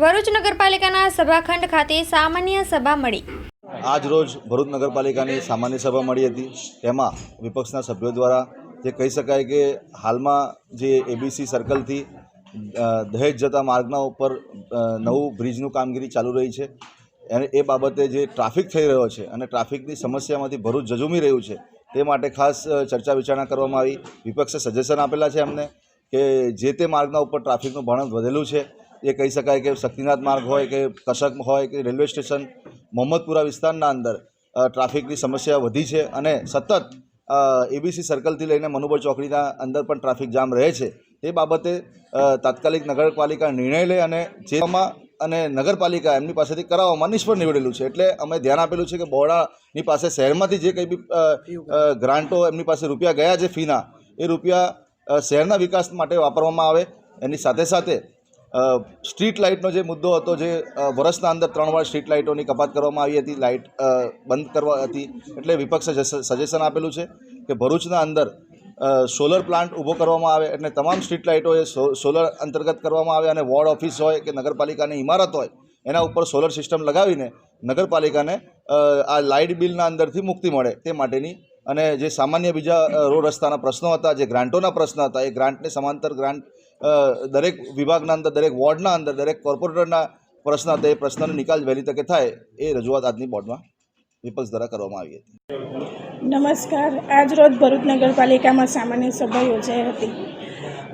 ભરૂચ નગરપાલિકાના સભાખંડ ખાતે સામાન્ય સભા મળી. આજ રોજ ભરૂચ નગરપાલિકાની સામાન્ય સભા મળી હતી. તેમાં વિપક્ષના સભ્યો દ્વારા જે કહી શકાય કે હાલમાં જે એબીસી સર્કલથી દહેજ જતા માર્ગના ઉપર નવું બ્રિજનું કામગીરી ચાલુ રહી છે. અને એ બાબતે જે ટ્રાફિક થઈ રહ્યો છે અને ટ્રાફિકની સમસ્યામાંથી ભરૂચ જજુમી રહ્યું છે, તે માટે ખાસ ચર્ચા વિચારણા કરવામાં આવી. વિપક્ષે સજેશન આપેલા છે અમને કે જે તે માર્ગના ઉપર ટ્રાફિકનું ભણત વધેલું છે એ કહી શકાય કે શક્તિનાથ માર્ગ હોય કે કશક હોય કે રેલવે સ્ટેશન, મોહમ્મદપુરા વિસ્તારના અંદર ટ્રાફિકની સમસ્યા વધી છે અને સતત એબીસી સર્કલથી લઈને મનુબર ચોકડીના અંદર પણ ટ્રાફિક જામ રહે છે. તે બાબતે તાત્કાલિક નગરપાલિકા નિર્ણય લે અને જેમાં અને નગરપાલિકા એમની પાસેથી કરાવવામાં નિષ્ફળ નીવડેલું છે. એટલે અમે ધ્યાન આપેલું છે કે બોડાની પાસે શહેરમાંથી જે કંઈ બી ગ્રાન્ટો એમની પાસે રૂપિયા ગયા છે ફીના, એ રૂપિયા શહેરના વિકાસ માટે વાપરવામાં આવે. એની સાથે સાથે સ્ટ્રીટ લાઇટનો જે મુદ્દો હતો જે વર્ષના અંદર ત્રણ વાર સ્ટ્રીટ લાઇટોની કપાત કરવામાં આવી હતી લાઇટ બંધ કરવા હતી, એટલે વિપક્ષે સજેશન આપેલું છે કે ભરૂચના અંદર સોલર પ્લાન્ટ ઊભો કરવામાં આવે, એટલે તમામ સ્ટ્રીટ લાઇટો એ સોલર અંતર્ગત કરવામાં આવે અને વોર્ડ ઓફિસ હોય કે નગરપાલિકાની ઇમારત હોય, એના ઉપર સોલર સિસ્ટમ લગાવીને નગરપાલિકાને આ લાઇટ બિલના અંદરથી મુક્તિ મળે તે માટેની, અને જે સામાન્ય બીજા રોડ રસ્તાના પ્રશ્નો હતા, જે ગ્રાન્ટોના પ્રશ્ન હતા, એ ગ્રાન્ટને સમાંતર ગ્રાન્ટ દરેક વિભાગના અંદર, દરેક વોર્ડના અંદર, દરેક કોર્પોરેટરના પ્રશ્ન હતા, એ પ્રશ્નનો નિકાલ વહેલી તકે થાય એ રજૂઆત આજની બોર્ડમાં વિપક્ષ દ્વારા કરવામાં આવી હતી. નમસ્કાર. આજ રોજ ભરૂચ નગરપાલિકામાં સામાન્ય સભા યોજાઈ હતી.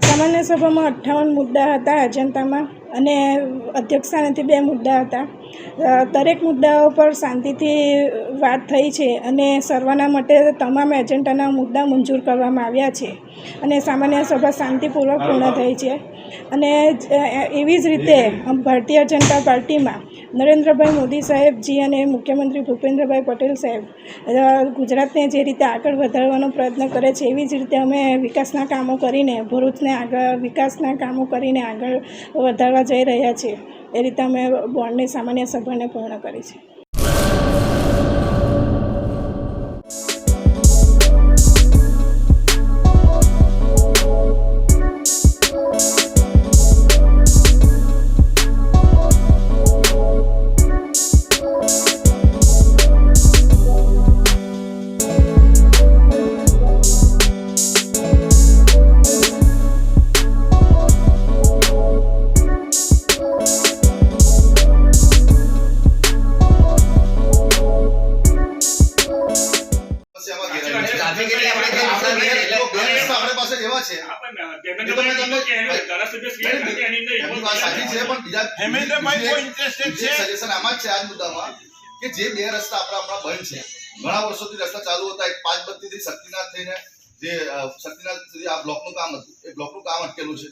સામાન્ય સભામાં અઠ્ઠાવન મુદ્દા હતા અજંતામાં અને અધ્યક્ષસ્થાનેથી બે મુદ્દા હતા. દરેક મુદ્દાઓ પર શાંતિથી વાત થઈ છે અને સર્વાના માટે તમામ એજન્ડાના મુદ્દા મંજૂર કરવામાં આવ્યા છે અને સામાન્ય સભા શાંતિપૂર્વક પૂર્ણ થઈ છે. અને એવી જ રીતે ભારતીય જનતા પાર્ટીમાં નરેન્દ્રભાઈ મોદી સાહેબજી અને મુખ્યમંત્રી ભૂપેન્દ્રભાઈ પટેલ સાહેબ ગુજરાતને જે રીતે આગળ વધારવાનો પ્રયત્ન કરે છે, એવી જ રીતે અમે વિકાસના કામો કરીને, ભરૂચને આગળ, વિકાસના કામો કરીને આગળ વધારવા જઈ રહ્યા છીએ. એ રીતે અમે બોર્ડની સામાન્ય સભાને પૂર્ણ કરી છે. Suggestion આમાં છે આ મુદ્દામાં કે જે બે રસ્તા આપણા આપણા બંધ છે. ઘણા વર્ષોથી રસ્તા ચાલુ હતા એક પાંચ બત્તીથી શક્તિનાથ થઈને જે શક્તિનાથ સુધી આ બ્લોકનું કામ હતું એ બ્લોકનું કામ અટકેલું છે.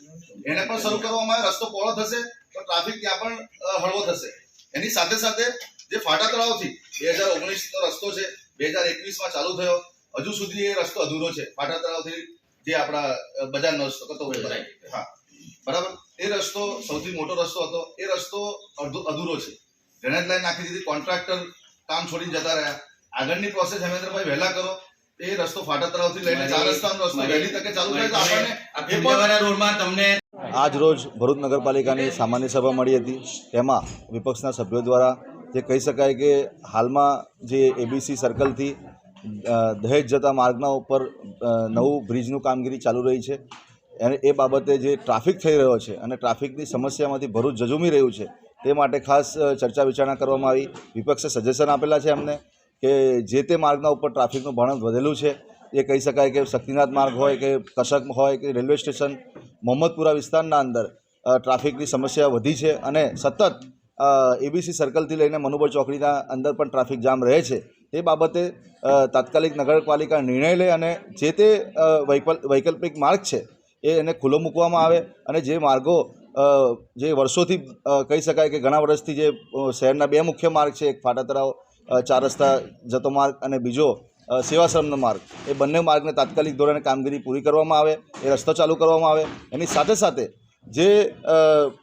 એને પણ શરૂ કરવામાં આવે રસ્તો પહોળો થશે તો ટ્રાફિક ત્યાં પણ હળવો થશે. એની સાથે સાથે જે ફાટા તળાવથી બે હજાર ઓગણીસનો રસ્તો છે બે હજાર એકવીસમાં ચાલુ થયો. હજુ સુધી એ રસ્તો અધૂરો છે. ફાટા તળાવથી જે આપણા બજારનો રસ્તો કતો હા. બરાબર? એ રસ્તો સૌથી મોટો રસ્તો હતો. એ રસ્તો અડધો અધૂરો છે. ડ્રેનેજ લાઈન નાખી દીધી કોન્ટ્રાક્ટર કામ છોડીને જતા રહ્યા. આગળની પ્રોસેસ હેમેન્દ્રભાઈ વહેલા કરો. એ રસ્તો ફાટા તળાવથી લઈને ચાર રસ્તાનો રસ્તો વહેલી તકે ચાલુ થાય તો આપણને રોડમાં તમને આજ રોજ ભરૂચ નગરપાલિકાની સામાન્ય સભા મળી હતી. તેમાં વિપક્ષના સભ્યો દ્વારા જે કહી શકાય કે હાલમાં જે એબીસી સર્કલથી દહેજ જતા માર્ગના ઉપર નવું બ્રિજનું કામગીરી ચાલુ રહી છે. અને એ બાબતે જે ટ્રાફિક થઈ રહ્યો છે અને ટ્રાફિકની સમસ્યામાંથી ભરૂચ જજુમી રહ્યું છે, તે માટે ખાસ ચર્ચા વિચારણા કરવામાં આવી. વિપક્ષે સજેશન આપેલા છે અમને કે જે તે માર્ગના ઉપર ટ્રાફિકનું ભણત વધેલું છે, એ કહી શકાય કે શક્તિનાથ માર્ગ હોય કે કશક હોય કે રેલવે સ્ટેશન, મોહમ્મદપુરા વિસ્તારના અંદર ટ્રાફિકની સમસ્યા વધી છે અને સતત એબીસી સર્કલથી લઈને મનુબર ચોકડીના અંદર પણ ટ્રાફિક જામ રહે છે. તે બાબતે તાત્કાલિક નગરપાલિકા નિર્ણય લે અને જે તે વૈકલ્પિક માર્ગ છે, એ એને ખુલ્લો મૂકવામાં આવે અને જે માર્ગો જે વર્ષોથી કહી શકાય કે ઘણા વર્ષથી જે શહેરના બે મુખ્ય માર્ગ છે, એક ફાટા તળાવ ચાર રસ્તા જતો માર્ગ અને બીજો સેવાશ્રમનો માર્ગ. એ બંને માર્ગને તાત્કાલિક ધોરણે કામગીરી પૂરી કરવામાં આવે, એ રસ્તો ચાલુ કરવામાં આવે. એની સાથે સાથે જે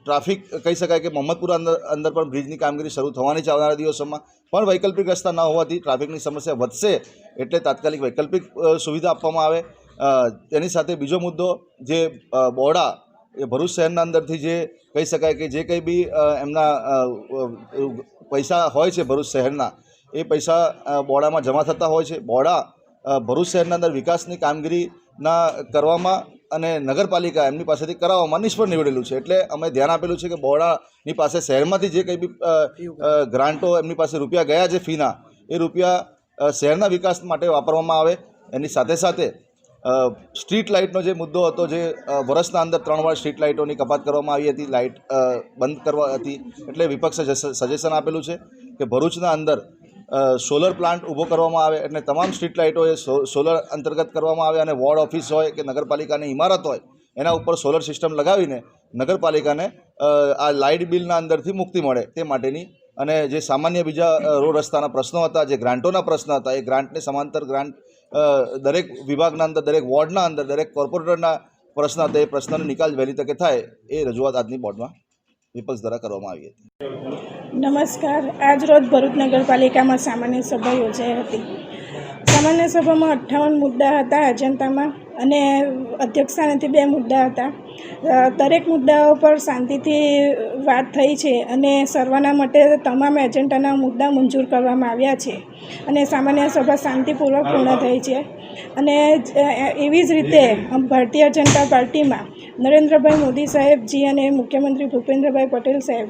ટ્રાફિક કહી શકાય કે મોહમ્મદપુરા અંદર અંદર પણ બ્રિજની કામગીરી શરૂ થવાની છે આવનારા દિવસોમાં. પણ વૈકલ્પિક રસ્તા ન હોવાથી ટ્રાફિકની સમસ્યા વધશે એટલે તાત્કાલિક વૈકલ્પિક સુવિધા આપવામાં આવે. તેની સાથે બીજો મુદ્દો જે બોડા, એ ભરૂચ શહેરના અંદરથી જે કહી શકાય કે જે કંઈ બી એમના પૈસા હોય છે ભરૂચ શહેરના, એ પૈસા બોડામાં જમા થતા હોય છે. બોડા ભરૂચ શહેરના અંદર વિકાસની કામગીરીના કરવામાં અને નગરપાલિકા એમની પાસેથી કરાવવામાં નિષ્ફળ નીવડેલું છે. એટલે અમે ધ્યાન આપેલું છે કે બોડાની પાસે શહેરમાંથી જે કંઈ બી ગ્રાન્ટો એમની પાસે રૂપિયા ગયા છે ફીના, એ રૂપિયા શહેરના વિકાસ માટે વાપરવામાં આવે. એની સાથે સાથે સ્ટ્રીટ લાઇટનો જે મુદ્દો હતો જે વર્ષના અંદર ત્રણ વાર સ્ટ્રીટ લાઇટોની કપાત કરવામાં આવી હતી, લાઇટ બંધ કરવા હતી, એટલે વિપક્ષે સજેશન આપેલું છે કે ભરૂચના અંદર સોલર પ્લાન્ટ ઊભો કરવામાં આવે એટલે તમામ સ્ટ્રીટ લાઇટો એ સોલર અંતર્ગત કરવામાં આવે અને વોર્ડ ઓફિસ હોય કે નગરપાલિકાની ઇમારત હોય, એના ઉપર સોલર સિસ્ટમ લગાવીને નગરપાલિકાને આ લાઇટ બિલના અંદરથી મુક્તિ મળે તે માટેની. અને જે સામાન્ય બીજા રોડ રસ્તાના પ્રશ્નો હતા, જે ગ્રાન્ટોના પ્રશ્ન હતા, એ ગ્રાન્ટને સમાંતર ગ્રાન્ટ દરેક વિભાગના અંદર, દરેક વોર્ડના અંદર, દરેક કોર્પોરેટરના પ્રશ્ન હતા, એ પ્રશ્નનો નિકાલ વહેલી તકે થાય, એ રજૂઆત આજની બોર્ડમાં વિપક્ષ દ્વારા કરવામાં આવી હતી. નમસ્કાર. આજ રોજ ભરૂચ નગરપાલિકામાં સામાન્ય સભા યોજાઈ હતી. સામાન્ય સભામાં અઠ્ઠાવન મુદ્દા હતા. અજંતામાં અને અધ્યક્ષસ્થાનેથી બે મુદ્દા હતા. દરેક મુદ્દાઓ પર શાંતિથી વાત થઈ છે અને સર્વાના માટે તમામ એજન્ડાના મુદ્દા મંજૂર કરવામાં આવ્યા છે અને સામાન્ય સભા શાંતિપૂર્વક પૂર્ણ થઈ છે. અને એવી જ રીતે ભારતીય જનતા પાર્ટીમાં નરેન્દ્રભાઈ મોદી સાહેબજી અને મુખ્યમંત્રી ભૂપેન્દ્રભાઈ પટેલ સાહેબ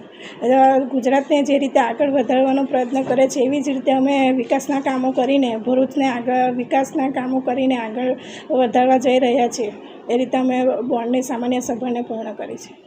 ગુજરાતને જે રીતે આગળ વધારવાનો પ્રયત્ન કરે છે એવી જ રીતે અમે વિકાસના કામો કરીને ભરૂચને આગળ વિકાસના કામો કરીને આગળ વધારવા જઈ રહ્યા છીએ. એ રીતે અમે બોર્ડની સામાન્ય સભાને પૂર્ણ કરી છે.